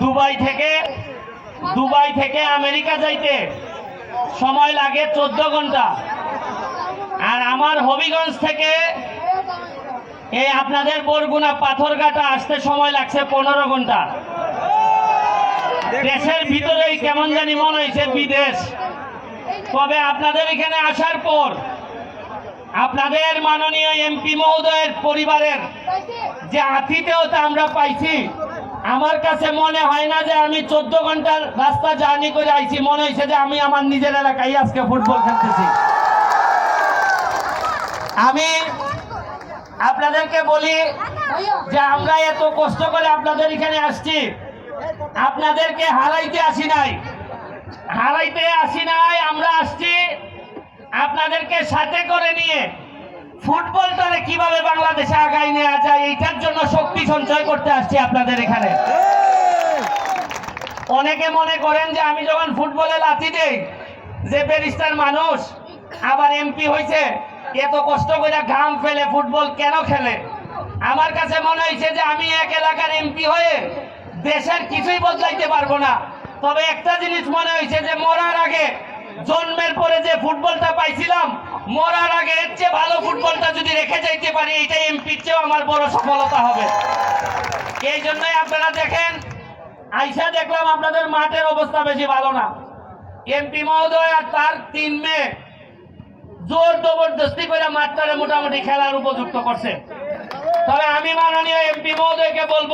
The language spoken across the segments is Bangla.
দুবাই থেকে দুবাই থেকে আমেরিকা যাইতে সময় লাগে চোদ্দ ঘণ্টা। আর আমার হবিগঞ্জ থেকে এই আপনাদের বরগুনা পাথরঘাটা আসতে সময় লাগছে পনেরো ঘণ্টা। দেশের ভিতরেই কেমন জানি মনে হয়েছে বিদেশ। তবে আপনাদের এখানে আসার পর আপনাদের মাননীয় এমপি মহোদয়ের পরিবারের যে আতিথেয়তা আমরা পাইছি আমার কাছে মনে হয় না যে আমি চোদ্দ ঘণ্টার রাস্তা জার্নি করে আইছি। মনে হয়েছে যে আমি আমার নিজের এলাকায় আজকে ফুটবল খেলতেছি। আমি আপনাদেরকে বলি যে আমরা এত কষ্ট করে আপনাদের এখানে আসছি। আপনাদেরকে হারাইতে আসি নাই। হারাইতে আসি নাই, আমরা আসছি আপনাদেরকে সাথে করে নিয়ে। ফুটবলটারে কীভাবে বাংলাদেশে আগায় নেওয়া যায়, এইটার জন্য শক্তি সঞ্চয় করতে আসছি আপনাদের এখানে। অনেকে মনে করেন যে আমি যখন ফুটবলে লাথি দেই, যে ব্যারিস্টার মানুষ, আবার এমপি হয়েছে এত কষ্ট করে ঘাম ফেলে ফুটবল কেন খেলে? আমার কাছে মনে হয়েছে যে আমি এক এলাকার এমপি হয়ে দেশের কিছুই বদলাইতে পারব না। তবে একটা জিনিস মনে হয়েছে যে মরার আগে জন্মের পরে যে ফুটবলটা পাইছিলাম মরার আগে এর চেয়ে ভালো ফুটবলটা যদি রেখে যাইতে পারি এইটা এমপির চেয়েও আমার বড় সফলতা হবে। এই জন্যই আপনারা দেখেন, আইসা দেখলাম আপনাদের মাঠের অবস্থা বেশি ভালো না। এমপি মহোদয় আর তার তিন মেয়ে জোর জবরদস্তি করে মাঠটারে মোটামুটি খেলার উপযুক্ত করছে। তবে আমি মাননীয় এমপি মহোদয়কে বলব,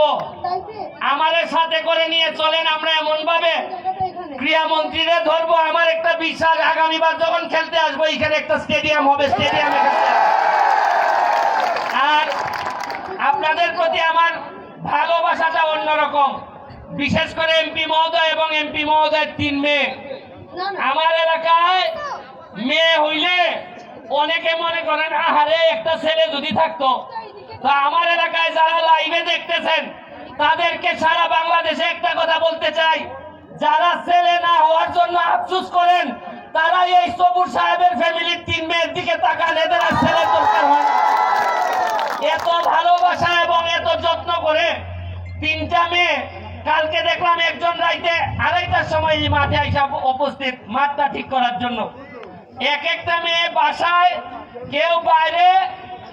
আমাদের সাথে করে নিয়ে চলেন আমরা এমন ভাবে ক্রীড়া মন্ত্রীরে ধরবো, আমার একটা বিশ্বাস আগামীবার যখন খেলতে আসব এখানে একটা স্টেডিয়াম হবে স্টেডিয়ামে আর আপনাদের প্রতি আমার ভালোবাসাটা অন্যরকম। বিশেষ করে এমপি মহোদয় এবং এমপি মহোদয়ের তিন মেয়ে। আমার এলাকায় মেয়ে হইলে অনেকে মনে করেন, আহারে, একটা ছেলে যদি থাকতো। তো আমার এলাকায় যারা লাইভে দেখতেছেন, তাদেরকে সারা বাংলাদেশে একটা কথা বলতে চাই। যারা ছেলে না হওয়ার জন্য আফসুস করেন তারা এই সবুর সাহেবের ফ্যামিলির তিন মেয়ের দিকে তাকান, এদের আর ছেলের দরকার হয়। এত ভালোবাসা এবং এত যত্ন করে তিনটা মেয়ে, কালকে দেখলাম একজন রাইতে আড়াইটার সময় এই মাঠে আইসা উপস্থিত মাঠটা ঠিক করার জন্য এক একটা মেয়ে বাসায়, কেউ বাইরে,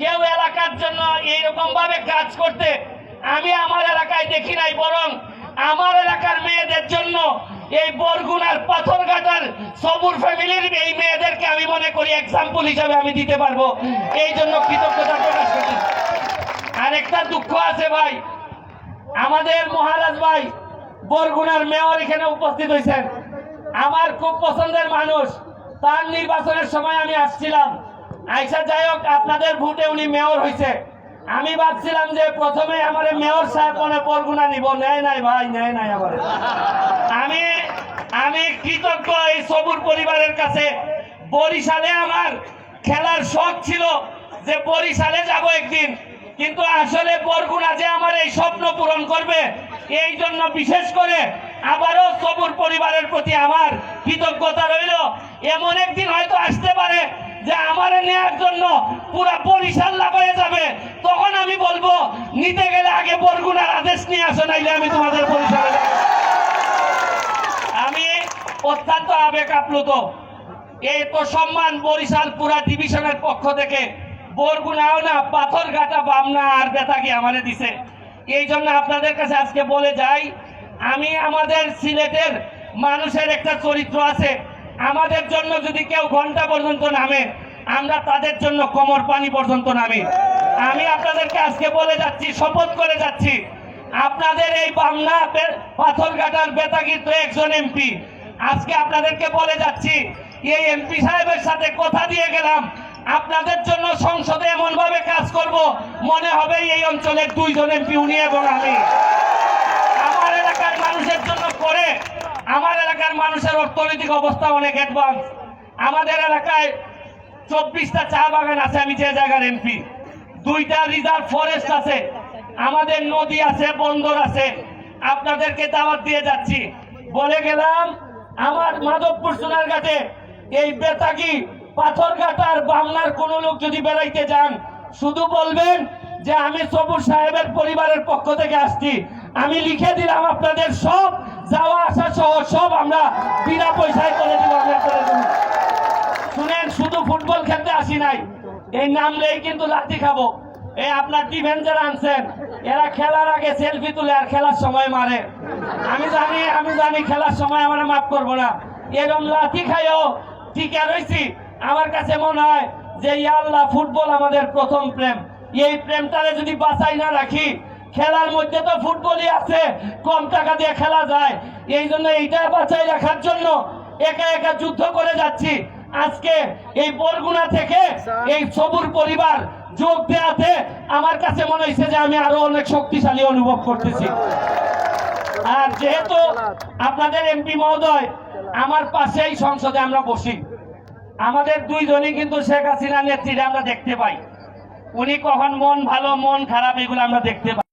কেউ এলাকার জন্য এইরকম ভাবে কাজ করতে আমি আমার এলাকায় দেখি নাই, বরং আমার এলাকার মেয়েদের জন্য এই বরগুনার পাথরঘাটার সবুর ফ্যামিলির এই মেয়েদেরকে আমি মনে করি এক্সাম্পল হিসাবে আমি দিতে পারব। এই জন্য কৃতজ্ঞতা প্রকাশ করছি। আর একটা দুঃখ আছে ভাই। আমাদের মহারাজ ভাই বরগুনার মেয়র এখানে উপস্থিত হয়েছেন। আমার খুব পছন্দের মানুষ। তার নির্বাচনের সময় আমি আসছিলাম। আইসা যাই হোক, আপনাদের ভোটে উনি মেয়র হয়েছে। আমি ভাবছিলাম যে প্রথমে আমার মেয়র সাহেব মনে পরগুনা নিব। নেয় নাই ভাই, নেয় নাই আমার। আমি আমি কৃতজ্ঞ এই সবুর পরিবারের কাছে। বরিশালে আমার খেলার শখ ছিল যে বরিশালে যাব একদিন। কিন্তু আসলে বরগুনা যে আমার এই স্বপ্ন পূরণ করবে, এই জন্য বিশেষ করে আবারও সবুর পরিবারের প্রতি আমার কৃতজ্ঞতা রইল। এমন একদিন হয়তো আসতে পারে যে আমার নেয়ার জন্য পুরা বরিশাল লাভ হয়ে যাবে, তখন আমি বলব, নিতে গেলে আগে বরগুনার আদেশ নিয়ে আসো, নাইলে আমি তোমাদের বরিশালে আমি অত্যন্ত আবেগ আপ্লুত। এই তো সম্মান বরিশাল পুরা ডিভিশনের পক্ষ থেকে, বরগুনাও না পাথর ঘাটা বামনা আর বেতাগি আমারে দিছে। এই জন্য আপনাদের কাছে আজকে বলে যাই, আমি আমাদের সিলেটের মানুষের একটা চরিত্র আছে আমাদের জন্য যদি কেউ ঘণ্টা পর্যন্ত নামে, আমরা তাদের জন্য কোমর পানি পর্যন্ত নামি। আমি আপনাদেরকে আজকে বলে যাচ্ছি, শপথ করে যাচ্ছি। আপনাদের এই বামনা পাথর ঘাটার বেতাগির তো একজন এমপি। আজকে আপনাদেরকে বলে যাচ্ছি, এই এমপি সাহেবের সাথে কথা দিয়ে গেলাম। আপনাদের জন্য সংসদে এমন ভাবে কাজ করব, মনে হবে এই অঞ্চলের দুইজন এমপি, উনি এবং আমি আমার এলাকার মানুষের জন্য করে আমার এলাকার মানুষের অর্থনৈতিক অবস্থা অনেক অ্যাডভান্স আমাদের এলাকায় চব্বিশটা চা বাগান আছে, আমি যে জায়গার এমপি দুইটা রিজার্ভ ফরেস্ট আছে। আমাদের নদী আছে, বন্দর আছে। আপনাদেরকে দাওয়াত দিয়ে যাচ্ছি। বলে গেলাম, আমার মাধবপুর সোনারঘাটে এই বেতাগি পাথরঘাট আর বাংলার কোন লোক যদি বেড়াইতে যান, শুধু বলবেন যে আমি সবুর সাহেবের পরিবারের পক্ষ থেকে আসছি। আমি লিখে দিলাম আপনাদের সব যাওয়া, আসা সহ সব আমরা বিনা পয়সায় করে দিব শুনেন, শুধু ফুটবল খেলতে আসি নাই। এই নামলেই কিন্তু লাঠি খাব। এই আপনার ডিফেন্সার আনছেন। এরা খেলার আগে সেলফি তুলে আর খেলার সময় মারে। আমি জানি আমি জানি খেলার সময় আমরা মাফ করব না। এরকম লাঠি খাইও টিকে রয়েছি আমার কাছে মনে হয় যে, ইয়া আল্লাহ, ফুটবল আমাদের প্রথম প্রেম। এই প্রেমটারে যদি বাঁচাই না রাখি খেলার মধ্যে তো ফুটবলই আছে, কম টাকা দিয়ে খেলা যায়। এই জন্য এইটা বাঁচাই রাখার জন্য একা একা যুদ্ধ করে যাচ্ছি। আজকে এই বরগুনা থেকে এই সবুর পরিবার যোগ দেওয়াতে আমার কাছে মনে হয়েছে যে আমি আরও অনেক শক্তিশালী অনুভব করতেছি। আর যেহেতু আপনাদের এমপি মহোদয়, আমার পাশেই সংসদে আমরা বসি। আমাদের দুইজনই কিন্তু শেখ হাসিনা নেত্রীরা আমরা দেখতে পাই। উনি কখন মন ভালো, মন খারাপ, এগুলো আমরা দেখতে পাই।